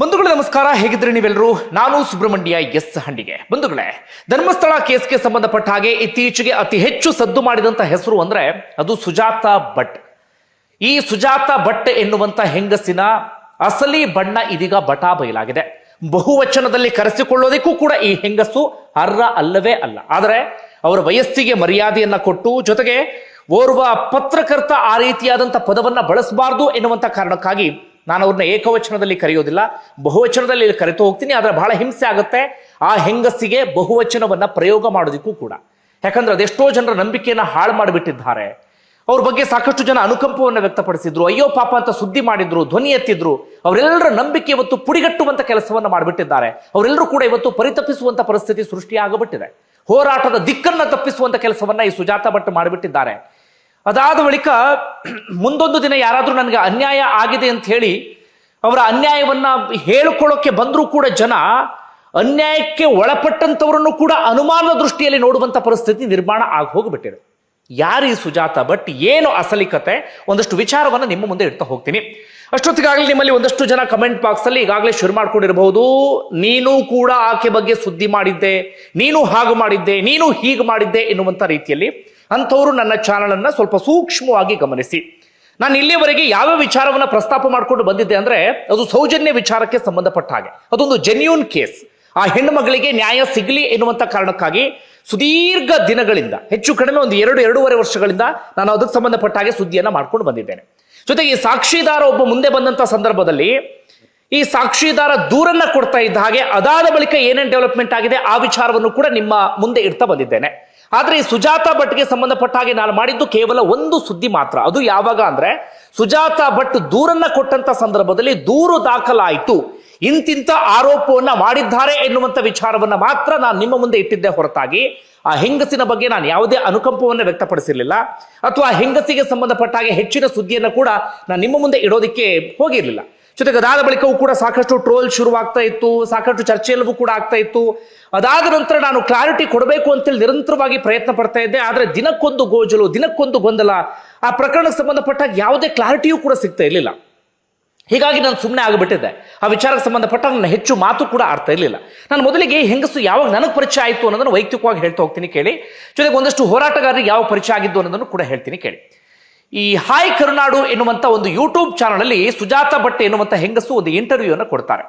ಬಂಧುಗಳೇ, ನಮಸ್ಕಾರ. ಹೇಗಿದ್ರೆ ನೀವೆಲ್ಲರೂ? ನಾನು ಸುಬ್ರಹ್ಮಣ್ಯ ಎಸ್ ಹಂಡಿಗೆ ಬಂಧುಗಳೇ, ಧರ್ಮಸ್ಥಳ ಕೇಸ್ಗೆ ಸಂಬಂಧಪಟ್ಟ ಹಾಗೆ ಇತ್ತೀಚೆಗೆ ಅತಿ ಹೆಚ್ಚು ಸದ್ದು ಮಾಡಿದಂತ ಹೆಸರು ಅಂದ್ರೆ ಅದು ಸುಜಾತ ಭಟ್. ಈ ಸುಜಾತ ಭಟ್ ಎನ್ನುವಂತ ಹೆಂಗಸಿನ ಅಸಲಿ ಬಣ್ಣ ಇದೀಗ ಬಟಾ ಬಯಲಾಗಿದೆ. ಬಹುವಚನದಲ್ಲಿ ಕರೆಸಿಕೊಳ್ಳೋದಕ್ಕೂ ಕೂಡ ಈ ಹೆಂಗಸು ಅರ್ಹ ಅಲ್ಲವೇ ಅಲ್ಲ. ಆದರೆ ಅವರ ವಯಸ್ಸಿಗೆ ಮರ್ಯಾದೆಯನ್ನ ಕೊಟ್ಟು ಜೊತೆಗೆ ಓರ್ವ ಪತ್ರಕರ್ತ ಆ ರೀತಿಯಾದಂಥ ಪದವನ್ನ ಬಳಸಬಾರ್ದು ಎನ್ನುವಂತ ಕಾರಣಕ್ಕಾಗಿ ನಾನು ಅವ್ರನ್ನ ಏಕವಚನದಲ್ಲಿ ಕರೆಯೋದಿಲ್ಲ, ಬಹುವಚನದಲ್ಲಿ ಕರೆತು ಹೋಗ್ತೀನಿ, ಆದರೆ ಬಹಳ ಹಿಂಸೆ ಆಗುತ್ತೆ. ಆ ಹೆಂಗಸಿಗೆ ಬಹುವಚನವನ್ನು ಪ್ರಯೋಗ ಮಾಡೋದಕ್ಕೂ ಕೂಡ. ಯಾಕಂದ್ರೆ ಅದೆಷ್ಟೋ ಜನರ ನಂಬಿಕೆಯನ್ನ ಹಾಳು ಮಾಡಿಬಿಟ್ಟಿದ್ದಾರೆ. ಅವ್ರ ಬಗ್ಗೆ ಸಾಕಷ್ಟು ಜನ ಅನುಕಂಪವನ್ನು ವ್ಯಕ್ತಪಡಿಸಿದ್ರು, ಅಯ್ಯೋ ಪಾಪ ಅಂತ ಸುದ್ದಿ ಮಾಡಿದ್ರು, ಧ್ವನಿ ಎತ್ತಿದ್ರು. ಅವರೆಲ್ಲರ ನಂಬಿಕೆ ಇವತ್ತು ಪುಡಿಗಟ್ಟುವಂತ ಕೆಲಸವನ್ನು ಮಾಡಿಬಿಟ್ಟಿದ್ದಾರೆ. ಅವರೆಲ್ಲರೂ ಕೂಡ ಇವತ್ತು ಪರಿತಪಿಸುವಂತ ಪರಿಸ್ಥಿತಿ ಸೃಷ್ಟಿಯಾಗಬಿಟ್ಟಿದೆ. ಹೋರಾಟದ ದಿಕ್ಕನ್ನು ತಪ್ಪಿಸುವಂತ ಕೆಲಸವನ್ನ ಈ ಸುಜಾತ ಭಟ್ ಮಾಡಿಬಿಟ್ಟಿದ್ದಾರೆ. ಅದಾದ ಬಳಿಕ ಮುಂದೊಂದು ದಿನ ಯಾರಾದರೂ ನನಗೆ ಅನ್ಯಾಯ ಆಗಿದೆ ಅಂತ ಹೇಳಿ ಅವರ ಅನ್ಯಾಯವನ್ನು ಹೇಳಿಕೊಳ್ಳೋಕ್ಕೆ ಬಂದರೂ ಕೂಡ ಜನ ಅನ್ಯಾಯಕ್ಕೆ ಒಳಪಟ್ಟಂಥವರನ್ನು ಕೂಡ ಅನುಮಾನದ ದೃಷ್ಟಿಯಲ್ಲಿ ನೋಡುವಂಥ ಪರಿಸ್ಥಿತಿ ನಿರ್ಮಾಣ ಆಗಿ ಹೋಗಿಬಿಟ್ಟಿದೆ. ಯಾರು ಈ ಸುಜಾತ? ಬಟ್ ಏನು ಅಸಲಿ ಕತೆ ಒಂದಷ್ಟು ವಿಚಾರವನ್ನು ನಿಮ್ಮ ಮುಂದೆ ಇಡ್ತಾ ಹೋಗ್ತೀನಿ. ಅಷ್ಟೊತ್ತಿಗಾಗಲೇ ನಿಮ್ಮಲ್ಲಿ ಒಂದಷ್ಟು ಜನ ಕಮೆಂಟ್ ಬಾಕ್ಸ್ ಅಲ್ಲಿ ಈಗಾಗಲೇ ಶುರು ಮಾಡ್ಕೊಂಡಿರಬಹುದು. ನೀನು ಕೂಡ ಆಕೆ ಬಗ್ಗೆ ಸುದ್ದಿ ಮಾಡಿದ್ದೆ. ನೀನು ಹಾಗು ಮಾಡಿದ್ದೆ. ನೀನು ಹೀಗೆ ಮಾಡಿದ್ದೆ ಎನ್ನುವಂಥ ರೀತಿಯಲ್ಲಿ ಅಂಥವರು ನನ್ನ ಚಾನಲನ್ನು ಸ್ವಲ್ಪ ಸೂಕ್ಷ್ಮವಾಗಿ ಗಮನಿಸಿ. ನಾನು ಇಲ್ಲಿಯವರೆಗೆ ಯಾವ ವಿಚಾರವನ್ನ ಪ್ರಸ್ತಾಪ ಮಾಡಿಕೊಂಡು ಬಂದಿದ್ದೆ ಅಂದ್ರೆ ಅದು ಸೌಜನ್ಯ ವಿಚಾರಕ್ಕೆ ಸಂಬಂಧಪಟ್ಟ ಹಾಗೆ. ಅದೊಂದು ಜೆನ್ಯೂನ್ ಕೇಸ್ ಆ ಹೆಣ್ಣು ಮಗಳಿಗೆ ನ್ಯಾಯ ಸಿಗಲಿ ಎನ್ನುವಂಥ ಕಾರಣಕ್ಕಾಗಿ ಸುದೀರ್ಘ ದಿನಗಳಿಂದ, ಹೆಚ್ಚು ಕಡಿಮೆ ಒಂದು ಎರಡು, ಎರಡೂವರೆ ವರ್ಷಗಳಿಂದ ನಾನು ಅದಕ್ಕೆ ಸಂಬಂಧಪಟ್ಟ ಹಾಗೆ ಸುದ್ದಿಯನ್ನ ಮಾಡ್ಕೊಂಡು ಬಂದಿದ್ದೇನೆ. ಜೊತೆಗೆ ಈ ಸಾಕ್ಷಿದಾರ ಒಬ್ಬ ಮುಂದೆ ಬಂದಂತ ಸಂದರ್ಭದಲ್ಲಿ ಈ ಸಾಕ್ಷಿದಾರ ದೂರನ್ನ ಕೊಡ್ತಾ ಇದ್ದ ಹಾಗೆ ಅದಾದ ಬಳಿಕ ಏನೇನು ಡೆವಲಪ್ಮೆಂಟ್ ಆಗಿದೆ ಆ ವಿಚಾರವನ್ನು ಕೂಡ ನಿಮ್ಮ ಮುಂದೆ ಇಡ್ತಾ ಬಂದಿದ್ದೇನೆ. ಆದ್ರೆ ಈ ಸುಜಾತ ಭಟ್ಗೆ ಸಂಬಂಧಪಟ್ಟ ಹಾಗೆ ನಾನು ಮಾಡಿದ್ದು ಕೇವಲ ಒಂದು ಸುದ್ದಿ ಮಾತ್ರ. ಅದು ಯಾವಾಗ ಅಂದ್ರೆ, ಸುಜಾತ ಭಟ್ ದೂರನ್ನ ಕೊಟ್ಟಂತ ಸಂದರ್ಭದಲ್ಲಿ ದೂರು ದಾಖಲಾಯಿತು. ಇಂತಿಂತ ಆರೋಪವನ್ನ ಮಾಡಿದ್ದಾರೆ ಎನ್ನುವಂತ ವಿಚಾರವನ್ನ ಮಾತ್ರ ನಾನು ನಿಮ್ಮ ಮುಂದೆ ಇಟ್ಟಿದ್ದೆ ಹೊರತಾಗಿ. ಆ ಹೆಂಗಸಿನ ಬಗ್ಗೆ ನಾನು ಯಾವುದೇ ಅನುಕಂಪವನ್ನು ವ್ಯಕ್ತಪಡಿಸಿರಲಿಲ್ಲ. ಅಥವಾ ಹೆಂಗಸಿಗೆ ಸಂಬಂಧಪಟ್ಟ ಹಾಗೆ ಹೆಚ್ಚಿನ ಸುದ್ದಿಯನ್ನು ಕೂಡ ನಾನು ನಿಮ್ಮ ಮುಂದೆ ಇಡೋದಕ್ಕೆ ಹೋಗಿರ್ಲಿಲ್ಲ. ಜೊತೆಗೆ ಅದಾದ ಬಳಿಕವೂ ಕೂಡ ಸಾಕಷ್ಟು ಟ್ರೋಲ್ ಶುರುವಾಗ್ತಾ ಇತ್ತು, ಸಾಕಷ್ಟು ಚರ್ಚೆಯಲ್ಲೂ ಕೂಡ ಆಗ್ತಾ ಇತ್ತು. ಅದಾದ ನಂತರ ನಾನು ಕ್ಲಾರಿಟಿ ಕೊಡಬೇಕು ಅಂತೇಳಿ ನಿರಂತರವಾಗಿ ಪ್ರಯತ್ನ ಪಡ್ತಾ ಇದ್ದೆ. ಆದರೆ ದಿನಕ್ಕೊಂದು ಗೋಜಲು, ದಿನಕ್ಕೊಂದು ಗೊಂದಲ, ಆ ಪ್ರಕರಣಕ್ಕೆ ಸಂಬಂಧಪಟ್ಟಾಗ ಯಾವುದೇ ಕ್ಲಾರಿಟಿಯೂ ಕೂಡ ಸಿಗ್ತಾ ಇರಲಿಲ್ಲ. ಹೀಗಾಗಿ ನಾನು ಸುಮ್ಮನೆ ಆಗಿಬಿಟ್ಟಿದ್ದೆ. ಆ ವಿಚಾರಕ್ಕೆ ಸಂಬಂಧಪಟ್ಟ ನನ್ನ ಹೆಚ್ಚು ಮಾತು ಕೂಡ ಆಡ್ತಾ ಇರಲಿಲ್ಲ. ನಾನು ಮೊದಲಿಗೆ ಹೆಂಗಸು ಯಾವಾಗ ನನಗೆ ಪರಿಚಯ ಆಯಿತು ಅನ್ನೋದನ್ನು ವೈಯಕ್ತಿಕವಾಗಿ ಹೇಳ್ತಾ ಹೋಗ್ತೀನಿ ಕೇಳಿ. ಜೊತೆಗೆ ಒಂದಷ್ಟು ಹೋರಾಟಗಾರರಿಗೆ ಯಾವ ಪರಿಚಯ ಆಗಿದ್ದು ಅನ್ನೋದನ್ನು ಕೂಡ ಹೇಳ್ತೀನಿ ಕೇಳಿ. ಈ ಹಾಯ್ ಕರುನಾಡು ಎನ್ನುವಂತ ಒಂದು ಯೂಟ್ಯೂಬ್ ಚಾನಲ್ ಅಲ್ಲಿ ಸುಜಾತ ಭಟ್ ಎನ್ನುವಂತ ಹೆಂಗಸು ಒಂದು ಅನ್ನು ಕೊಡ್ತಾರೆ.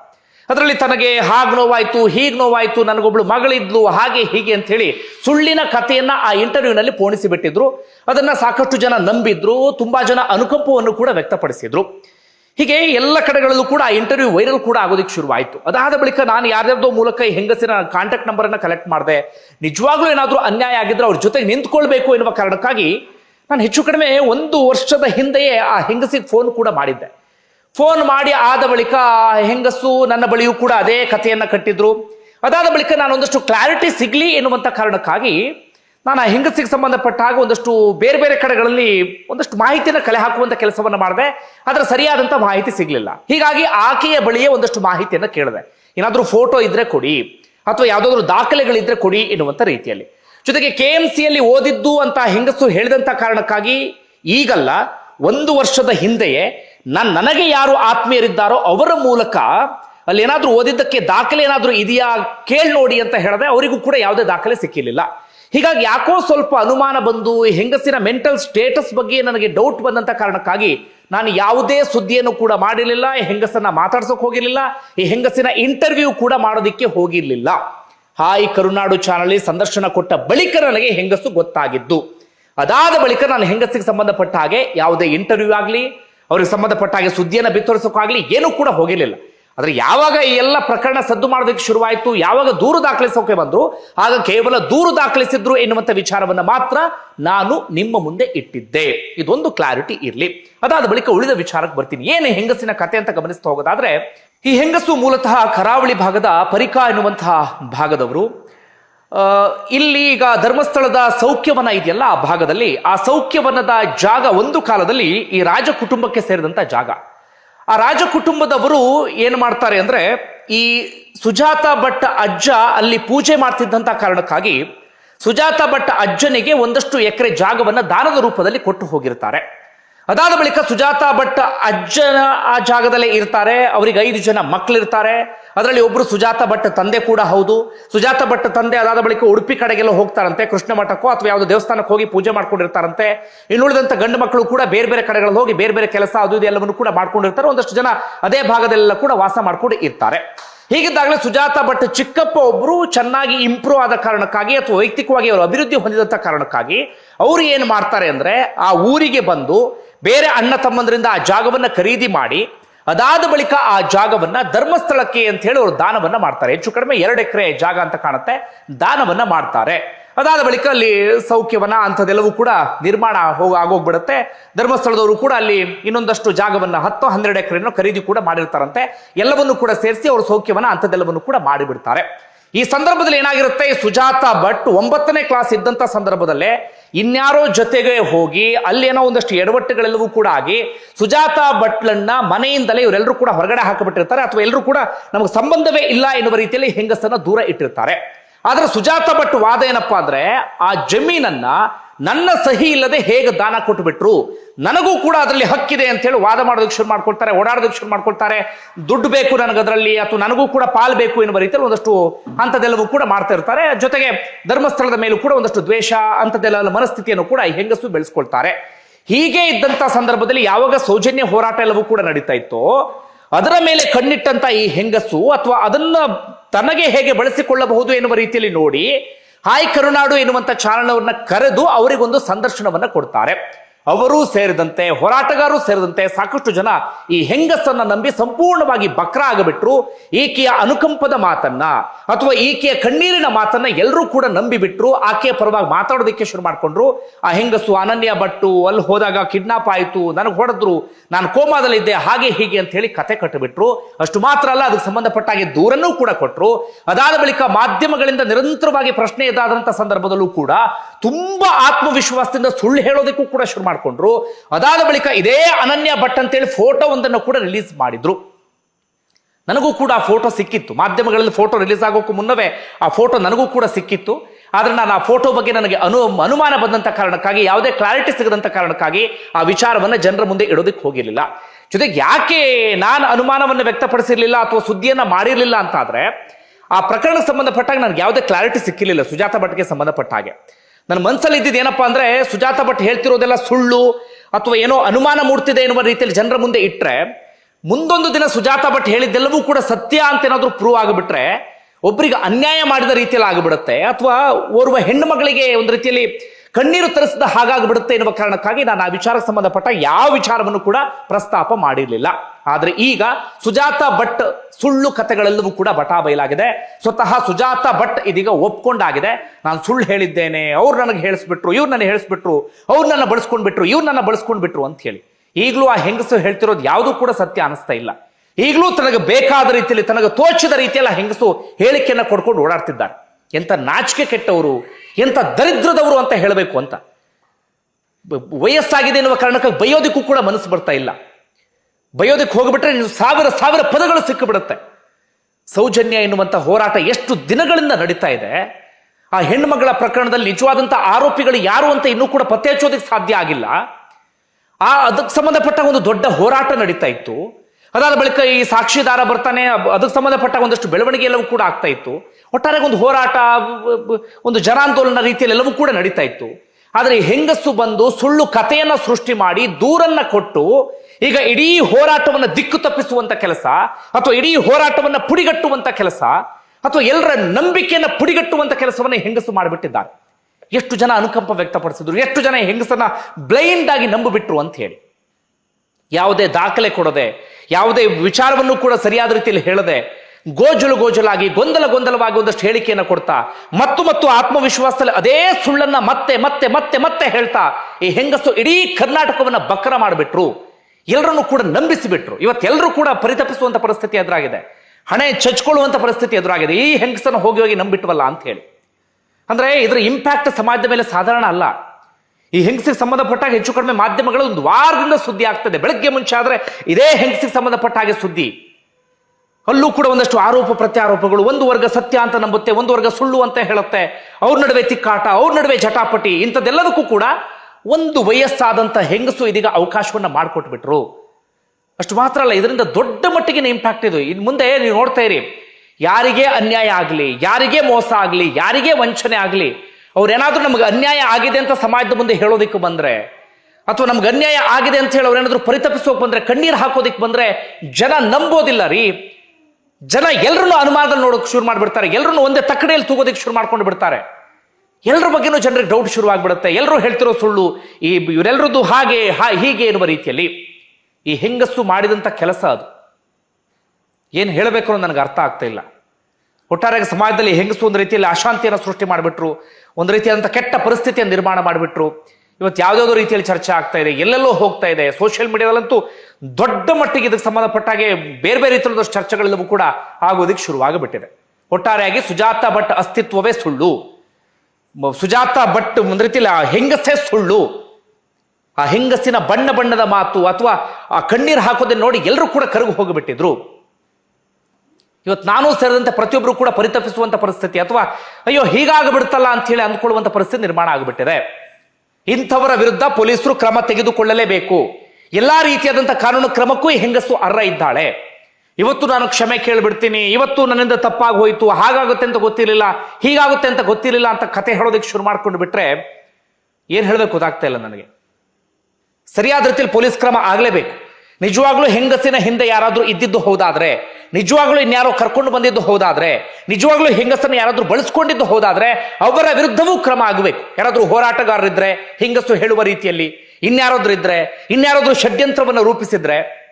ಅದರಲ್ಲಿ ತನಗೆ ಹಾಗ್ ನೋವಾಯ್ತು, ಹೀಗ್ ನೋವಾಯ್ತು, ನನಗೊಬ್ಳು ಮಗಳಿದ್ಲು, ಹಾಗೆ ಹೀಗೆ ಅಂತ ಹೇಳಿ ಸುಳ್ಳಿನ ಕಥೆಯನ್ನ ಆ ಇಂಟರ್ವ್ಯೂನಲ್ಲಿ ಪೋಣಿಸಿ ಬಿಟ್ಟಿದ್ರು ಅದನ್ನ ಸಾಕಷ್ಟು ಜನ ನಂಬಿದ್ರು, ತುಂಬಾ ಜನ ಅನುಕಂಪವನ್ನು ಕೂಡ ವ್ಯಕ್ತಪಡಿಸಿದ್ರು. ಹೀಗೆ ಎಲ್ಲ ಕಡೆಗಳಲ್ಲೂ ಕೂಡ ಆ ಇಂಟರ್ವ್ಯೂ ವೈರಲ್ ಕೂಡ ಆಗೋದಕ್ಕೆ ಶುರುವಾಯಿತು. ಅದಾದ ಬಳಿಕ ನಾನು ಯಾರ್ಯಾರ್ದೋ ಮೂಲಕ ಈ ಹೆಂಗಸಿನ ಕಾಂಟ್ಯಾಕ್ಟ್ ನಂಬರನ್ನು ಕಲೆಕ್ಟ್ ಮಾಡಿದೆ. ನಿಜವಾಗ್ಲೂ ಏನಾದರೂ ಅನ್ಯಾಯ ಆಗಿದ್ರೆ ಅವ್ರ ಜೊತೆಗೆ ನಿಂತ್ಕೊಳ್ಬೇಕು ಎನ್ನುವ ಕಾರಣಕ್ಕಾಗಿ ನಾನು ಹೆಚ್ಚು ಕಡಿಮೆ ಒಂದು ವರ್ಷದ ಹಿಂದೆಯೇ ಆ ಹೆಂಗಸಿಗೆ ಫೋನ್ ಕೂಡ ಮಾಡಿದ್ದೆ. ಫೋನ್ ಮಾಡಿ ಆದ ಬಳಿಕ ಆ ಹೆಂಗಸು ನನ್ನ ಬಳಿಯೂ ಕೂಡ ಅದೇ ಕಥೆಯನ್ನು ಕಟ್ಟಿದ್ರು. ಅದಾದ ಬಳಿಕ ನಾನು ಒಂದಷ್ಟು ಕ್ಲಾರಿಟಿ ಸಿಗ್ಲಿ ಎನ್ನುವಂಥ ಕಾರಣಕ್ಕಾಗಿ ನಾನು ಆ ಹೆಂಗಸಿಗೆ ಸಂಬಂಧಪಟ್ಟ ಹಾಗೆ ಒಂದಷ್ಟು ಬೇರೆ ಬೇರೆ ಕಡೆಗಳಲ್ಲಿ ಒಂದಷ್ಟು ಮಾಹಿತಿಯನ್ನು ಕಲೆ ಹಾಕುವಂಥ ಕೆಲಸವನ್ನು ಮಾಡಿದೆ. ಅದರ ಸರಿಯಾದಂಥ ಮಾಹಿತಿ ಸಿಗಲಿಲ್ಲ. ಹೀಗಾಗಿ ಆಕೆಯ ಬಳಿಯೇ ಒಂದಷ್ಟು ಮಾಹಿತಿಯನ್ನು ಕೇಳಿದೆ. ಏನಾದರೂ ಫೋಟೋ ಇದ್ದರೆ ಕೊಡಿ, ಅಥವಾ ಯಾವುದಾದ್ರೂ ದಾಖಲೆಗಳಿದ್ದರೆ ಕೊಡಿ ಎನ್ನುವಂಥ ರೀತಿಯಲ್ಲಿ. ಜೊತೆಗೆ ಕೆ ಎಂ ಸಿಯಲ್ಲಿ ಓದಿದ್ದು ಅಂತ ಹೆಂಗಸು ಹೇಳಿದಂತ ಕಾರಣಕ್ಕಾಗಿ ಈಗಲ್ಲ ಒಂದು ವರ್ಷದ ಹಿಂದೆಯೇ ನಾನು ನನಗೆ ಯಾರು ಆತ್ಮೀಯರಿದ್ದಾರೋ ಅವರ ಮೂಲಕ ಅಲ್ಲಿ ಏನಾದರೂ ಓದಿದ್ದಕ್ಕೆ ದಾಖಲೆ ಏನಾದರೂ ಇದೆಯಾ ಕೇಳಿ ನೋಡಿ ಅಂತ ಹೇಳಿದ್ರೆ ಅವರಿಗೂ ಕೂಡ ಯಾವುದೇ ದಾಖಲೆ ಸಿಕ್ಕಿರಲಿಲ್ಲ. ಹೀಗಾಗಿ ಯಾಕೋ ಸ್ವಲ್ಪ ಅನುಮಾನ ಬಂದು ಹೆಂಗಸಿನ ಮೆಂಟಲ್ ಸ್ಟೇಟಸ್ ಬಗ್ಗೆ ನನಗೆ ಡೌಟ್ ಬಂದಂತ ಕಾರಣಕ್ಕಾಗಿ ನಾನು ಯಾವುದೇ ಸುದ್ದಿಯನ್ನು ಕೂಡ ಮಾಡಿರಲಿಲ್ಲ, ಈ ಹೆಂಗಸನ್ನ ಮಾತಾಡ್ಸೋಕೆ ಹೋಗಿರಲಿಲ್ಲ, ಈ ಹೆಂಗಸಿನ ಇಂಟರ್ವ್ಯೂ ಕೂಡ ಮಾಡೋದಕ್ಕೆ ಹೋಗಿರ್ಲಿಲ್ಲ. ಹಾಯ್ ಕರುನಾಡು ಚಾನಲ್ ಸಂದರ್ಶನ ಕೊಟ್ಟ ಬಳಿಕ ನನಗೆ ಹೆಂಗಸು ಗೊತ್ತಾಗಿದ್ದು. ಅದಾದ ಬಳಿಕ ನಾನು ಹೆಂಗಸಿಗೆ ಸಂಬಂಧಪಟ್ಟ ಹಾಗೆ ಯಾವುದೇ ಇಂಟರ್ವ್ಯೂ ಆಗಲಿ, ಅವ್ರಿಗೆ ಸಂಬಂಧಪಟ್ಟ ಹಾಗೆ ಸುದ್ದಿಯನ್ನು ಬಿತ್ತರಿಸೋಕ್ಕಾಗಲಿ ಏನೂ ಕೂಡ ಹೋಗಿರಲಿಲ್ಲ. ಆದ್ರೆ ಯಾವಾಗ ಈ ಎಲ್ಲ ಪ್ರಕರಣ ಸದ್ದು ಮಾಡೋದಕ್ಕೆ ಶುರುವಾಯಿತು, ಯಾವಾಗ ದೂರು ದಾಖಲಿಸೋಕೆ ಬಂದರು, ಆಗ ಕೇವಲ ದೂರು ದಾಖಲಿಸಿದ್ರು ಎನ್ನುವಂಥ ವಿಚಾರವನ್ನ ಮಾತ್ರ ನಾನು ನಿಮ್ಮ ಮುಂದೆ ಇಟ್ಟಿದ್ದೆ. ಇದೊಂದು ಕ್ಲಾರಿಟಿ ಇರಲಿ. ಅದಾದ ಬಳಿಕ ಉಳಿದ ವಿಚಾರಕ್ಕೆ ಬರ್ತೀನಿ. ಏನು ಹೆಂಗಸಿನ ಕತೆ ಅಂತ ಗಮನಿಸ್ತಾ ಹೋಗೋದಾದ್ರೆ, ಈ ಹೆಂಗಸು ಮೂಲತಃ ಕರಾವಳಿ ಭಾಗದ ಪರಿಕಾ ಎನ್ನುವಂತಹ ಭಾಗದವರು. ಇಲ್ಲಿ ಈಗ ಧರ್ಮಸ್ಥಳದ ಸೌಖ್ಯವನ ಇದೆಯಲ್ಲ ಆ ಭಾಗದಲ್ಲಿ, ಆ ಸೌಖ್ಯವನದ ಜಾಗ ಒಂದು ಕಾಲದಲ್ಲಿ ಈ ರಾಜ ಕುಟುಂಬಕ್ಕೆ ಸೇರಿದಂತ ಜಾಗ. ಆ ರಾಜ ಕುಟುಂಬದವರು ಏನು ಮಾಡ್ತಾರೆ ಅಂದರೆ ಈ ಸುಜಾತ ಭಟ್ ಅಜ್ಜ ಅಲ್ಲಿ ಪೂಜೆ ಮಾಡ್ತಿದ್ದಂಥ ಕಾರಣಕ್ಕಾಗಿ ಸುಜಾತ ಭಟ್ ಅಜ್ಜನಿಗೆ ಒಂದಷ್ಟು ಎಕರೆ ಜಾಗವನ್ನು ದಾನದ ರೂಪದಲ್ಲಿ ಕೊಟ್ಟು ಹೋಗಿರ್ತಾರೆ. ಅದಾದ ಬಳಿಕ ಸುಜಾತ ಭಟ್ ಅಜ್ಜನ ಆ ಜಾಗದಲ್ಲೇ ಇರ್ತಾರೆ. ಅವರಿಗೆ ಐದು ಜನ ಮಕ್ಕಳಿರ್ತಾರೆ ಅದರಲ್ಲಿ ಒಬ್ಬರು ಸುಜಾತ ಭಟ್ ತಂದೆ ಕೂಡ ಹೌದು. ಸುಜಾತ ಭಟ್ ತಂದೆ ಅದಾದ ಬಳಿಕ ಉಡುಪಿ ಕಡೆಗೆಲ್ಲ ಹೋಗ್ತಾರಂತೆ, ಕೃಷ್ಣ ಮಠಕ್ಕೋ ಅಥವಾ ಯಾವುದೋ ದೇವಸ್ಥಾನಕ್ಕೆ ಹೋಗಿ ಪೂಜೆ ಮಾಡ್ಕೊಂಡಿರ್ತಾರಂತೆ. ಇನ್ನುಳಿದಂತ ಗಂಡು ಮಕ್ಕಳು ಕೂಡ ಬೇರೆ ಬೇರೆ ಕಡೆಗಳಲ್ಲಿ ಹೋಗಿ ಬೇರೆ ಬೇರೆ ಕೆಲಸ ಅದು ಇದು ಎಲ್ಲವನ್ನು ಕೂಡ ಮಾಡ್ಕೊಂಡಿರ್ತಾರೆ. ಒಂದಷ್ಟು ಜನ ಅದೇ ಭಾಗದಲ್ಲೆಲ್ಲ ಕೂಡ ವಾಸ ಮಾಡ್ಕೊಂಡು ಇರ್ತಾರೆ. ಹೀಗಿದ್ದಾಗಲೇ ಸುಜಾತ ಭಟ್ ಚಿಕ್ಕಪ್ಪ ಒಬ್ರು ಚೆನ್ನಾಗಿ ಇಂಪ್ರೂವ್ ಆದ ಕಾರಣಕ್ಕಾಗಿ ಅಥವಾ ವೈಯಕ್ತಿಕವಾಗಿ ಅವರು ಅಭಿವೃದ್ಧಿ ಹೊಂದಿದಂತ ಕಾರಣಕ್ಕಾಗಿ ಅವರು ಏನು ಮಾಡ್ತಾರೆ ಅಂದ್ರೆ ಆ ಊರಿಗೆ ಬಂದು ಬೇರೆ ಅಣ್ಣ ತಮ್ಮಂದರಿಂದ ಆ ಜಾಗವನ್ನ ಖರೀದಿ ಮಾಡಿ, ಅದಾದ ಬಳಿಕ ಆ ಜಾಗವನ್ನ ಧರ್ಮಸ್ಥಳಕ್ಕೆ ಅಂತ ಹೇಳಿ ಅವರು ದಾನವನ್ನ ಮಾಡ್ತಾರೆ. ಹೆಚ್ಚು ಕಡಿಮೆ ಎರಡು ಎಕರೆ ಜಾಗ ಅಂತ ಕಾಣುತ್ತೆ. ದಾನವನ್ನ ಮಾಡ್ತಾರೆ. ಅದಾದ ಬಳಿಕ ಅಲ್ಲಿ ಸೌಖ್ಯವನ ಅಂಥದ್ದೆಲ್ಲವೂ ಕೂಡ ನಿರ್ಮಾಣ ಹೋಗ, ಆಗೋಗ್ಬಿಡುತ್ತೆ. ಧರ್ಮಸ್ಥಳದವರು ಕೂಡ ಅಲ್ಲಿ ಇನ್ನೊಂದಷ್ಟು ಜಾಗವನ್ನು ಹತ್ತು ಹನ್ನೆರಡು ಎಕರೆಯನ್ನು ಖರೀದಿ ಕೂಡ ಮಾಡಿರ್ತಾರಂತೆ. ಎಲ್ಲವನ್ನು ಕೂಡ ಸೇರಿಸಿ ಅವರು ಸೌಖ್ಯವನ ಅಂಥದ್ದೆಲ್ಲವನ್ನು ಕೂಡ ಮಾಡಿಬಿಡ್ತಾರೆ. ಈ ಸಂದರ್ಭದಲ್ಲಿ ಏನಾಗಿರುತ್ತೆ, ಸುಜಾತ ಭಟ್ ಒಂಬತ್ತನೇ ಕ್ಲಾಸ್ ಇದ್ದಂತ ಸಂದರ್ಭದಲ್ಲೇ ಇನ್ಯಾರೋ ಜೊತೆಗೆ ಹೋಗಿ ಅಲ್ಲಿ ಏನೋ ಒಂದಷ್ಟು ಎಡವಟ್ಟುಗಳೆಲ್ಲವೂ ಕೂಡ ಆಗಿ ಸುಜಾತ ಭಟ್ಲನ್ನ ಮನೆಯಿಂದಲೇ ಇವರೆಲ್ಲರೂ ಕೂಡ ಹೊರಗಡೆ ಹಾಕಿಬಿಟ್ಟಿರ್ತಾರೆ ಅಥವಾ ಎಲ್ಲರೂ ಕೂಡ ನಮಗೆ ಸಂಬಂಧವೇ ಇಲ್ಲ ಎನ್ನುವ ರೀತಿಯಲ್ಲಿ ಹೆಂಗಸನ್ನ ದೂರ ಇಟ್ಟಿರ್ತಾರೆ. ಆದ್ರೆ ಸುಜಾತ ಭಟ್ ವಾದ ಏನಪ್ಪಾ ಅಂದ್ರೆ ಆ ಜಮೀನನ್ನ ನನ್ನ ಸಹಿ ಇಲ್ಲದೆ ಹೇಗೆ ದಾನ ಕೊಟ್ಟುಬಿಟ್ರು ನನಗೂ ಕೂಡ ಅದರಲ್ಲಿ ಹಕ್ಕಿದೆ ಅಂತ ಹೇಳಿ ವಾದ ಮಾಡೋದಕ್ಕೆ ಶುರು ಮಾಡ್ಕೊಳ್ತಾರೆ, ಓಡಾಡೋದಕ್ಕೆ ಶುರು ಮಾಡ್ಕೊಳ್ತಾರೆ. ದುಡ್ಡು ಬೇಕು ನನಗೆ ಅದರಲ್ಲಿ ಅಥವಾ ನನಗೂ ಕೂಡ ಪಾಲ್ ಬೇಕು ಎನ್ನುವ ರೀತಿಯಲ್ಲಿ ಒಂದಷ್ಟು ಅಂಥದ್ದೆಲ್ಲವೂ ಕೂಡ ಮಾಡ್ತಾ ಇರ್ತಾರೆ. ಜೊತೆಗೆ ಧರ್ಮಸ್ಥಳದ ಮೇಲೂ ಕೂಡ ಒಂದಷ್ಟು ದ್ವೇಷ, ಅಂಥದ್ದೆಲ್ಲ ಮನಸ್ಥಿತಿಯನ್ನು ಕೂಡ ಹೆಂಗಸು ಬೆಳೆಸ್ಕೊಳ್ತಾರೆ. ಹೀಗೆ ಇದ್ದಂಥ ಸಂದರ್ಭದಲ್ಲಿ ಯಾವಾಗ ಸೌಜನ್ಯ ಹೋರಾಟ ಎಲ್ಲವೂ ಕೂಡ ನಡೀತಾ ಇತ್ತೋ ಅದರ ಮೇಲೆ ಕಣ್ಣಿಟ್ಟಂತ ಈ ಹೆಂಗಸು ಅಥವಾ ಅದನ್ನ ತನಗೆ ಹೇಗೆ ಬಳಸಿಕೊಳ್ಳಬಹುದು ಎನ್ನುವ ರೀತಿಯಲ್ಲಿ ನೋಡಿ, ಹಾಯ್ ಕರುನಾಡು ಎನ್ನುವಂತ ಚಾರಣವನ್ನು ಕರೆದು ಅವರಿಗೊಂದು ಸಂದರ್ಶನವನ್ನ ಕೊಡ್ತಾರೆ. ಅವರೂ ಸೇರಿದಂತೆ, ಹೋರಾಟಗಾರರು ಸೇರಿದಂತೆ ಸಾಕಷ್ಟು ಜನ ಈ ಹೆಂಗಸನ್ನ ನಂಬಿ ಸಂಪೂರ್ಣವಾಗಿ ಬಕ್ರ ಆಗಿಬಿಟ್ರು. ಈಕೆಯ ಅನುಕಂಪದ ಮಾತನ್ನ ಅಥವಾ ಈಕೆಯ ಕಣ್ಣೀರಿನ ಮಾತನ್ನ ಎಲ್ಲರೂ ಕೂಡ ನಂಬಿಬಿಟ್ರು. ಆಕೆಯ ಪರವಾಗಿ ಮಾತಾಡೋದಕ್ಕೆ ಶುರು ಮಾಡ್ಕೊಂಡ್ರು. ಆ ಹೆಂಗಸು ಅನನ್ಯ ಭಟ್ಟು, ಅಲ್ಲಿ ಹೋದಾಗ ಕಿಡ್ನಾಪ್ ಆಯಿತು, ನನಗೆ ಹೊಡೆದ್ರು, ನಾನು ಕೋಮಾದಲ್ಲಿದ್ದೆ ಹಾಗೆ ಹೀಗೆ ಅಂತ ಹೇಳಿ ಕತೆ ಕಟ್ಟಿಬಿಟ್ರು. ಅಷ್ಟು ಮಾತ್ರ ಅಲ್ಲ, ಅದಕ್ಕೆ ಸಂಬಂಧಪಟ್ಟ ಹಾಗೆ ದೂರನ್ನೂ ಕೂಡ ಕೊಟ್ಟರು ಅದಾದ ಬಳಿಕ ಮಾಧ್ಯಮಗಳಿಂದ ನಿರಂತರವಾಗಿ ಪ್ರಶ್ನೆ ಎದಾದಂತ ಸಂದರ್ಭದಲ್ಲೂ ಕೂಡ ತುಂಬಾ ಆತ್ಮವಿಶ್ವಾಸದಿಂದ ಸುಳ್ಳು ಹೇಳೋದಕ್ಕೂ ಕೂಡ ಶುರು ಮಾಡ್ಕೊಂಡ್ರು. ಅದಾದ ಬಳಿಕ ಇದೇ ಅನನ್ಯ ಭಟ್ ಅಂತೇಳಿ ಫೋಟೋ ಒಂದನ್ನು ಕೂಡ ರಿಲೀಸ್ ಮಾಡಿದ್ರು. ನನಗೂ ಕೂಡ ಆ ಫೋಟೋ ಸಿಕ್ಕಿತ್ತು. ಮಾಧ್ಯಮಗಳಲ್ಲಿ ಫೋಟೋ ರಿಲೀಸ್ ಆಗೋಕ್ಕೂ ಮುನ್ನವೇ ಆ ಫೋಟೋ ನನಗೂ ಕೂಡ ಸಿಕ್ಕಿತ್ತು. ಆದ್ರೆ ನಾನು ಆ ಫೋಟೋ ಬಗ್ಗೆ ನನಗೆ ಅನು ಅನುಮಾನ ಬಂದಂಥ ಕಾರಣಕ್ಕಾಗಿ, ಯಾವುದೇ ಕ್ಲಾರಿಟಿ ಸಿಗದಂಥ ಕಾರಣಕ್ಕಾಗಿ ಆ ವಿಚಾರವನ್ನ ಜನರ ಮುಂದೆ ಇಡೋದಕ್ಕೆ ಹೋಗಿರಲಿಲ್ಲ. ಜೊತೆಗೆ ಯಾಕೆ ನಾನು ಅನುಮಾನವನ್ನು ವ್ಯಕ್ತಪಡಿಸಿರಲಿಲ್ಲ ಅಥವಾ ಸುದ್ದಿಯನ್ನು ಮಾಡಿರಲಿಲ್ಲ ಅಂತ ಆದ್ರೆ ಆ ಪ್ರಕರಣಕ್ಕೆ ಸಂಬಂಧಪಟ್ಟಾಗ ನನಗೆ ಯಾವುದೇ ಕ್ಲಾರಿಟಿ ಸಿಕ್ಕಿರಲಿಲ್ಲ ಸುಜಾತ ಭಟ್ಗೆ ಸಂಬಂಧಪಟ್ಟ ಹಾಗೆ ನನ್ನ ಮನಸ್ಸಲ್ಲಿ ಇದ್ದಿದ್ದು ಏನಪ್ಪ ಅಂದ್ರೆ ಸುಜಾತ ಭಟ್ ಹೇಳ್ತಿರೋದೆಲ್ಲ ಸುಳ್ಳು ಅಥವಾ ಏನೋ ಅನುಮಾನ ಮೂಡ್ತಿದೆ ಎನ್ನುವ ರೀತಿಯಲ್ಲಿ ಜನರ ಮುಂದೆ ಇಟ್ರೆ ಮುಂದೊಂದು ದಿನ ಸುಜಾತ ಭಟ್ ಹೇಳಿದ್ದೆಲ್ಲವೂ ಕೂಡ ಸತ್ಯ ಅಂತ ಏನಾದರೂ ಪ್ರೂವ್ ಆಗಿಬಿಟ್ರೆ ಒಬ್ಬರಿಗೆ ಅನ್ಯಾಯ ಮಾಡಿದ ರೀತಿಯಲ್ಲಿ ಆಗಿಬಿಡುತ್ತೆ ಅಥವಾ ಓರ್ವ ಹೆಣ್ಣು ಮಗಳಿಗೆ ಒಂದು ರೀತಿಯಲ್ಲಿ ಕಣ್ಣೀರು ತರಿಸಿದ ಹಾಗಾಗ್ಬಿಡುತ್ತೆ ಎನ್ನುವ ಕಾರಣಕ್ಕಾಗಿ ನಾನು ಆ ವಿಚಾರಕ್ಕೆ ಸಂಬಂಧಪಟ್ಟ ಯಾವ ವಿಚಾರವನ್ನು ಕೂಡ ಪ್ರಸ್ತಾಪ ಮಾಡಿರಲಿಲ್ಲ. ಆದರೆ ಈಗ ಸುಜಾತ ಭಟ್ ಸುಳ್ಳು ಕಥೆಗಳೆಲ್ಲವೂ ಕೂಡ ಬಟಾ ಬಯಲಾಗಿದೆ. ಸ್ವತಃ ಸುಜಾತ ಭಟ್ ಇದೀಗ ಒಪ್ಕೊಂಡಾಗಿದೆ. ನಾನು ಸುಳ್ಳು ಹೇಳಿದ್ದೇನೆ. ಅವ್ರು ನನಗೆ ಹೇಳಿಸ್ಬಿಟ್ರು, ಇವ್ರು ನನಗೆ ಹೇಳಿಸ್ಬಿಟ್ರು, ಅವ್ರು ನನ್ನ ಬಳಸ್ಕೊಂಡ್ಬಿಟ್ರು, ಇವ್ರು ನನ್ನ ಬಳಸ್ಕೊಂಡ್ಬಿಟ್ರು ಅಂತ ಹೇಳಿ. ಈಗಲೂ ಆ ಹೆಂಗಸು ಹೇಳ್ತಿರೋದು ಯಾವುದೂ ಕೂಡ ಸತ್ಯ ಅನಿಸ್ತಾ ಇಲ್ಲ. ಈಗಲೂ ತನಗೆ ಬೇಕಾದ ರೀತಿಯಲ್ಲಿ, ತನಗೆ ತೋಚಿದ ರೀತಿಯಲ್ಲಿ ಆ ಹೆಂಗಸು ಹೇಳಿಕೆಯನ್ನು ಕೊಡ್ಕೊಂಡು ಓಡಾಡ್ತಿದ್ದಾರೆ. ಎಂತ ನಾಚಿಕೆ ಕೆಟ್ಟವರು ಎಂತ ದರಿದ್ರದವರು ಅಂತ ಹೇಳಬೇಕು ಅಂತ. ವಯಸ್ಸಾಗಿದೆ ಎನ್ನುವ ಕಾರಣಕ್ಕೆ ಬಯೋದಿಕ್ಕೂ ಕೂಡ ಮನಸ್ಸು ಬರ್ತಾ ಇಲ್ಲ. ಬಯೋದಿಕ್ ಹೋಗಿಬಿಟ್ರೆ ನೀವು ಸಾವಿರ ಸಾವಿರ ಪದಗಳು ಸಿಕ್ಕಿಬಿಡುತ್ತೆ. ಸೌಜನ್ಯ ಎನ್ನುವಂಥ ಹೋರಾಟ ಎಷ್ಟು ದಿನಗಳಿಂದ ನಡೀತಾ ಇದೆ. ಆ ಹೆಣ್ಣುಮಗಳ ಪ್ರಕರಣದಲ್ಲಿ ನಿಜವಾದಂಥ ಆರೋಪಿಗಳು ಯಾರು ಅಂತ ಇನ್ನೂ ಕೂಡ ಪತ್ತೆ ಹಚ್ಚೋದಕ್ಕೆ ಸಾಧ್ಯ ಆಗಿಲ್ಲ. ಆ, ಅದಕ್ಕೆ ಸಂಬಂಧಪಟ್ಟ ಒಂದು ದೊಡ್ಡ ಹೋರಾಟ ನಡೀತಾ ಇತ್ತು. ಅದಾದ ಬಳಿಕ ಈ ಸಾಕ್ಷಿದಾರ ಬರ್ತಾನೆ. ಅದಕ್ಕೆ ಸಂಬಂಧಪಟ್ಟ ಒಂದಷ್ಟು ಬೆಳವಣಿಗೆ ಎಲ್ಲವೂ ಕೂಡ ಆಗ್ತಾ ಇತ್ತು. ಒಟ್ಟಾರೆ ಒಂದು ಹೋರಾಟ ಒಂದು ಜನಾಂದೋಲನ ರೀತಿಯಲ್ಲಿ ಎಲ್ಲವೂ ಕೂಡ ನಡೀತಾ ಇತ್ತು. ಆದರೆ ಹೆಂಗಸು ಬಂದು ಸುಳ್ಳು ಕಥೆಯನ್ನ ಸೃಷ್ಟಿ ಮಾಡಿ ದೂರನ್ನ ಕೊಟ್ಟು ಈಗ ಇಡೀ ಹೋರಾಟವನ್ನು ದಿಕ್ಕು ತಪ್ಪಿಸುವಂತ ಕೆಲಸ, ಅಥವಾ ಇಡೀ ಹೋರಾಟವನ್ನು ಪುಡಿಗಟ್ಟುವಂತ ಕೆಲಸ, ಅಥವಾ ಎಲ್ಲರ ನಂಬಿಕೆಯನ್ನು ಪುಡಿಗಟ್ಟುವಂತ ಕೆಲಸವನ್ನ ಹೆಂಗಸು ಮಾಡಿಬಿಟ್ಟಿದ್ದಾರೆ. ಎಷ್ಟು ಜನ ಅನುಕಂಪ ವ್ಯಕ್ತಪಡಿಸಿದ್ರು, ಎಷ್ಟು ಜನ ಹೆಂಗಸನ್ನ ಬ್ಲೈಂಡ್ ಆಗಿ ನಂಬಿಬಿಟ್ರು ಅಂತ ಹೇಳಿ. ಯಾವುದೇ ದಾಖಲೆ ಕೊಡದೆ, ಯಾವುದೇ ವಿಚಾರವನ್ನು ಕೂಡ ಸರಿಯಾದ ರೀತಿಯಲ್ಲಿ ಹೇಳದೆ, ಗೋಜಲು ಗೋಜಲಾಗಿ, ಗೊಂದಲ ಗೊಂದಲವಾಗಿ ಒಂದಷ್ಟು ಹೇಳಿಕೆಯನ್ನು ಕೊಡ್ತಾ, ಮತ್ತು ಮತ್ತು ಆತ್ಮವಿಶ್ವಾಸದಲ್ಲಿ ಅದೇ ಸುಳ್ಳನ್ನ ಮತ್ತೆ ಮತ್ತೆ ಮತ್ತೆ ಮತ್ತೆ ಹೇಳ್ತಾ, ಈ ಹೆಂಗಸು ಇಡೀ ಕರ್ನಾಟಕವನ್ನ ಬಕ್ರ ಮಾಡಿಬಿಟ್ರು. ಎಲ್ಲರನ್ನು ಕೂಡ ನಂಬಿಸಿಬಿಟ್ರು. ಇವತ್ತೆಲ್ಲರೂ ಕೂಡ ಪರಿತಪಿಸುವಂತ ಪರಿಸ್ಥಿತಿ ಎದುರಾಗಿದೆ. ಹಣೆ ಚಚ್ಕೊಳ್ಳುವಂತ ಪರಿಸ್ಥಿತಿ ಎದುರಾಗಿದೆ. ಈ ಹೆಂಗಸನ್ನು ಹೋಗಿ ಹೋಗಿ ನಂಬಿಟ್ವಲ್ಲ ಅಂತ ಹೇಳಿ. ಅಂದ್ರೆ ಇದರ ಇಂಪ್ಯಾಕ್ಟ್ ಸಮಾಜದ ಮೇಲೆ ಸಾಧಾರಣ ಅಲ್ಲ. ಈ ಹೆಂಗಸಿಗೆ ಸಂಬಂಧಪಟ್ಟಾಗ ಹೆಚ್ಚು ಕಡಿಮೆ ಮಾಧ್ಯಮಗಳು ಒಂದು ವಾರದಿಂದ ಸುದ್ದಿ ಆಗ್ತದೆ. ಬೆಳಗ್ಗೆ ಮುಂಚೆ ಆದರೆ ಇದೇ ಹೆಂಗಸಿಗೆ ಸಂಬಂಧಪಟ್ಟ ಹಾಗೆ ಸುದ್ದಿ. ಅಲ್ಲೂ ಕೂಡ ಒಂದಷ್ಟು ಆರೋಪ ಪ್ರತ್ಯಾರೋಪಗಳು, ಒಂದು ವರ್ಗ ಸತ್ಯ ಅಂತ ನಂಬುತ್ತೆ, ಒಂದು ವರ್ಗ ಸುಳ್ಳು ಅಂತ ಹೇಳುತ್ತೆ. ಅವ್ರ ನಡುವೆ ತಿಕ್ಕಾಟ, ಅವ್ರ ನಡುವೆ ಜಟಾಪಟಿ, ಇಂಥದ್ದೆಲ್ಲದಕ್ಕೂ ಕೂಡ ಒಂದು ವಯಸ್ಸಾದಂಥ ಹೆಂಗಸು ಇದೀಗ ಅವಕಾಶವನ್ನ ಮಾಡಿಕೊಟ್ಬಿಟ್ರು. ಅಷ್ಟು ಮಾತ್ರ ಅಲ್ಲ, ಇದರಿಂದ ದೊಡ್ಡ ಮಟ್ಟಿಗಿನ ಇಂಪ್ಯಾಕ್ಟ್ ಇದು. ಇನ್ನು ಮುಂದೆ ನೀವು ನೋಡ್ತಾ ಇರಿ, ಯಾರಿಗೆ ಅನ್ಯಾಯ ಆಗಲಿ, ಯಾರಿಗೆ ಮೋಸ ಆಗಲಿ, ಯಾರಿಗೆ ವಂಚನೆ ಆಗಲಿ ಅವ್ರೇನಾದ್ರೂ ನಮ್ಗೆ ಅನ್ಯಾಯ ಆಗಿದೆ ಅಂತ ಸಮಾಜದ ಮುಂದೆ ಹೇಳೋದಕ್ಕೆ ಬಂದ್ರೆ, ಅಥವಾ ನಮ್ಗೆ ಅನ್ಯಾಯ ಆಗಿದೆ ಅಂತ ಹೇಳಿ ಅವ್ರೇನಾದರೂ ಪರಿತಪಿಸೋಕೆ ಬಂದ್ರೆ, ಕಣ್ಣೀರು ಹಾಕೋದಕ್ಕೆ ಬಂದ್ರೆ, ಜನ ನಂಬೋದಿಲ್ಲ ರೀ. ಜನ ಎಲ್ಲರನ್ನೂ ಅನುಮಾನದಲ್ಲಿ ನೋಡೋಕೆ ಶುರು ಮಾಡಿಬಿಡ್ತಾರೆ. ಎಲ್ಲರನ್ನೂ ಒಂದೇ ತಕ್ಕಡಿಯಲ್ಲಿ ತೂಗೋದಕ್ಕೆ ಶುರು ಮಾಡ್ಕೊಂಡು ಬಿಡ್ತಾರೆ. ಎಲ್ಲರ ಬಗ್ಗೆನೂ ಜನರಿಗೆ ಡೌಟ್ ಶುರುವಾಗ್ಬಿಡುತ್ತೆ ಎಲ್ಲರೂ ಹೇಳ್ತಿರೋ ಸುಳ್ಳು, ಈ ಇವರೆಲ್ಲರದ್ದು ಹಾಗೆ, ಹಾ, ಹೀಗೆ ಎನ್ನುವ ರೀತಿಯಲ್ಲಿ. ಈ ಹೆಂಗಸ್ಸು ಮಾಡಿದಂಥ ಕೆಲಸ ಅದು. ಏನು ಹೇಳಬೇಕು ನನಗೆ ಅರ್ಥ ಆಗ್ತಾ ಇಲ್ಲ. ಒಟ್ಟಾರೆಯಾಗಿ ಸಮಾಜದಲ್ಲಿ ಹೆಂಗಸು ಒಂದು ರೀತಿಯಲ್ಲಿ ಅಶಾಂತಿಯನ್ನು ಸೃಷ್ಟಿ ಮಾಡಿಬಿಟ್ರು, ಒಂದು ರೀತಿಯಾದಂಥ ಕೆಟ್ಟ ಪರಿಸ್ಥಿತಿಯನ್ನು ನಿರ್ಮಾಣ ಮಾಡಿಬಿಟ್ರು. ಇವತ್ತು ಯಾವುದ್ಯಾವುದೋ ರೀತಿಯಲ್ಲಿ ಚರ್ಚೆ ಆಗ್ತಾ ಇದೆ, ಎಲ್ಲೆಲ್ಲೋ ಹೋಗ್ತಾ ಇದೆ ಸೋಷಿಯಲ್ ಮೀಡಿಯಾದಲ್ಲಂತೂ ದೊಡ್ಡ ಮಟ್ಟಿಗೆ ಇದಕ್ಕೆ ಸಂಬಂಧಪಟ್ಟಾಗೆ ಬೇರೆ ಬೇರೆ ರೀತಿಯ ಚರ್ಚೆಗಳೆಲ್ಲವೂ ಕೂಡ ಆಗೋದಕ್ಕೆ ಶುರುವಾಗಿಬಿಟ್ಟಿದೆ. ಒಟ್ಟಾರೆಯಾಗಿ ಸುಜಾತ ಭಟ್ ಅಸ್ತಿತ್ವವೇ ಸುಳ್ಳು. ಸುಜಾತ ಭಟ್ ಒಂದು ರೀತಿಯಲ್ಲಿ ಆ ಹೆಂಗಸೇ ಸುಳ್ಳು. ಆ ಹೆಂಗಸಿನ ಬಣ್ಣ ಬಣ್ಣದ ಮಾತು ಅಥವಾ ಆ ಕಣ್ಣೀರು ಹಾಕೋದನ್ನ ನೋಡಿ ಎಲ್ಲರೂ ಕೂಡ ಕರಗು ಹೋಗಿಬಿಟ್ಟಿದ್ರು. ಇವತ್ತು ನಾನು ಸೇರಿದಂತೆ ಪ್ರತಿಯೊಬ್ಬರು ಕೂಡ ಪರಿತಪಿಸುವಂತ ಪರಿಸ್ಥಿತಿ ಅಥವಾ, ಅಯ್ಯೋ, ಹೀಗಾಗ್ಬಿಡ್ತಲ್ಲ ಅಂತ ಹೇಳಿ ಅಂದ್ಕೊಳ್ಳುವಂತ ಪರಿಸ್ಥಿತಿ ನಿರ್ಮಾಣ ಆಗಿಬಿಟ್ಟಿದೆ. ಇಂಥವರ ವಿರುದ್ಧ ಪೊಲೀಸರು ಕ್ರಮ ತೆಗೆದುಕೊಳ್ಳಲೇಬೇಕು. ಎಲ್ಲಾ ರೀತಿಯಾದಂಥ ಕಾನೂನು ಕ್ರಮಕ್ಕೂ ಈ ಹೆಂಗಸು ಅರ್ಹ ಇದ್ದಾಳೆ. ಇವತ್ತು ನಾನು ಕ್ಷಮೆ ಕೇಳಿಬಿಡ್ತೀನಿ. ಇವತ್ತು ನನ್ನಿಂದ ತಪ್ಪಾಗಿ ಹೋಯಿತು. ಹಾಗಾಗುತ್ತೆ ಅಂತ ಗೊತ್ತಿರಲಿಲ್ಲ. ಹೀಗಾಗುತ್ತೆ ಅಂತ ಗೊತ್ತಿರಲಿಲ್ಲ ಅಂತ ಕತೆ ಹೇಳೋದಕ್ಕೆ ಶುರು ಮಾಡ್ಕೊಂಡು ಬಿಟ್ರೆ ಏನು ಹೇಳಬೇಕು ಗೊತ್ತಾಗ್ತಾ ಇಲ್ಲ ನನಗೆ. ಸರಿಯಾದ ರೀತಿಯಲ್ಲಿ ಪೊಲೀಸ್ ಕ್ರಮ ಆಗಲೇಬೇಕು. ನಿಜವಾಗ್ಲೂ ಹೆಂಗಸಿನ ಹಿಂದೆ ಯಾರಾದರೂ ಇದ್ದಿದ್ದು ಹೌದಾದ್ರೆ, ನಿಜವಾಗ್ಲೂ ಇನ್ಯಾರೋ ಕರ್ಕೊಂಡು ಬಂದಿದ್ದು ಹೌದಾದ್ರೆ, ನಿಜವಾಗ್ಲೂ ಹೆಂಗಸನ್ನು ಯಾರಾದರೂ ಬಳಸ್ಕೊಂಡಿದ್ದು ಹೌದಾದ್ರೆ, ಅವರ ವಿರುದ್ಧವೂ ಕ್ರಮ ಆಗಬೇಕು. ಯಾರಾದರೂ ಹೋರಾಟಗಾರರಿದ್ರೆ, ಹೆಂಗಸು ಹೇಳುವ ರೀತಿಯಲ್ಲಿ ಇನ್ಯಾರಾದ್ರೂ ಇದ್ರೆ ಇನ್ಯಾರಾದ್ರೂ ಷಡ್ಯಂತ್ರವನ್ನು ರೂಪಿಸಿದ್ರೆ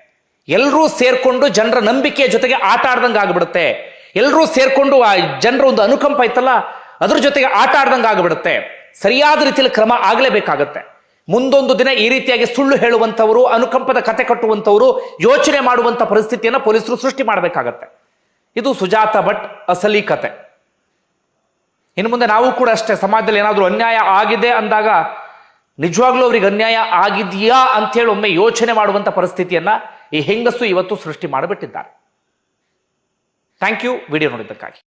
ಎಲ್ಲರೂ ಸೇರ್ಕೊಂಡು ಜನರ ನಂಬಿಕೆಯ ಜೊತೆಗೆ ಆಟ ಆಡ್ದಂಗೆ ಆಗ್ಬಿಡುತ್ತೆ. ಎಲ್ಲರೂ ಸೇರ್ಕೊಂಡು ಆ ಜನರ ಒಂದು ಅನುಕಂಪ ಇತ್ತಲ್ಲ, ಅದ್ರ ಜೊತೆಗೆ ಆಟ ಆಡ್ದಂಗೆ ಆಗ್ಬಿಡುತ್ತೆ. ಸರಿಯಾದ ರೀತಿಯಲ್ಲಿ ಕ್ರಮ ಆಗಲೇಬೇಕಾಗತ್ತೆ. ಮುಂದೊಂದು ದಿನ ಈ ರೀತಿಯಾಗಿ ಸುಳ್ಳು ಹೇಳುವಂಥವರು, ಅನುಕಂಪದ ಕತೆ ಕಟ್ಟುವಂಥವರು, ಯೋಚನೆ ಮಾಡುವಂಥ ಪರಿಸ್ಥಿತಿಯನ್ನು ಪೊಲೀಸರು ಸೃಷ್ಟಿ ಮಾಡಬೇಕಾಗತ್ತೆ. ಇದು ಸುಜಾತ ಭಟ್ ಅಸಲಿ ಕತೆ. ಇನ್ನು ಮುಂದೆ ನಾವು ಕೂಡ ಅಷ್ಟೇ, ಸಮಾಜದಲ್ಲಿ ಏನಾದರೂ ಅನ್ಯಾಯ ಆಗಿದೆ ಅಂದಾಗ, ನಿಜವಾಗ್ಲೂ ಅವ್ರಿಗೆ ಅನ್ಯಾಯ ಆಗಿದೆಯಾ ಅಂತೇಳಿ ಒಮ್ಮೆ ಯೋಚನೆ ಮಾಡುವಂಥ ಪರಿಸ್ಥಿತಿಯನ್ನ ಈ ಹೆಂಗಸು ಇವತ್ತು ಸೃಷ್ಟಿ ಮಾಡಿಬಿಟ್ಟಿದ್ದಾರೆ. Thank you, video ನೋಡಿದ್ದಕ್ಕಾಗಿ.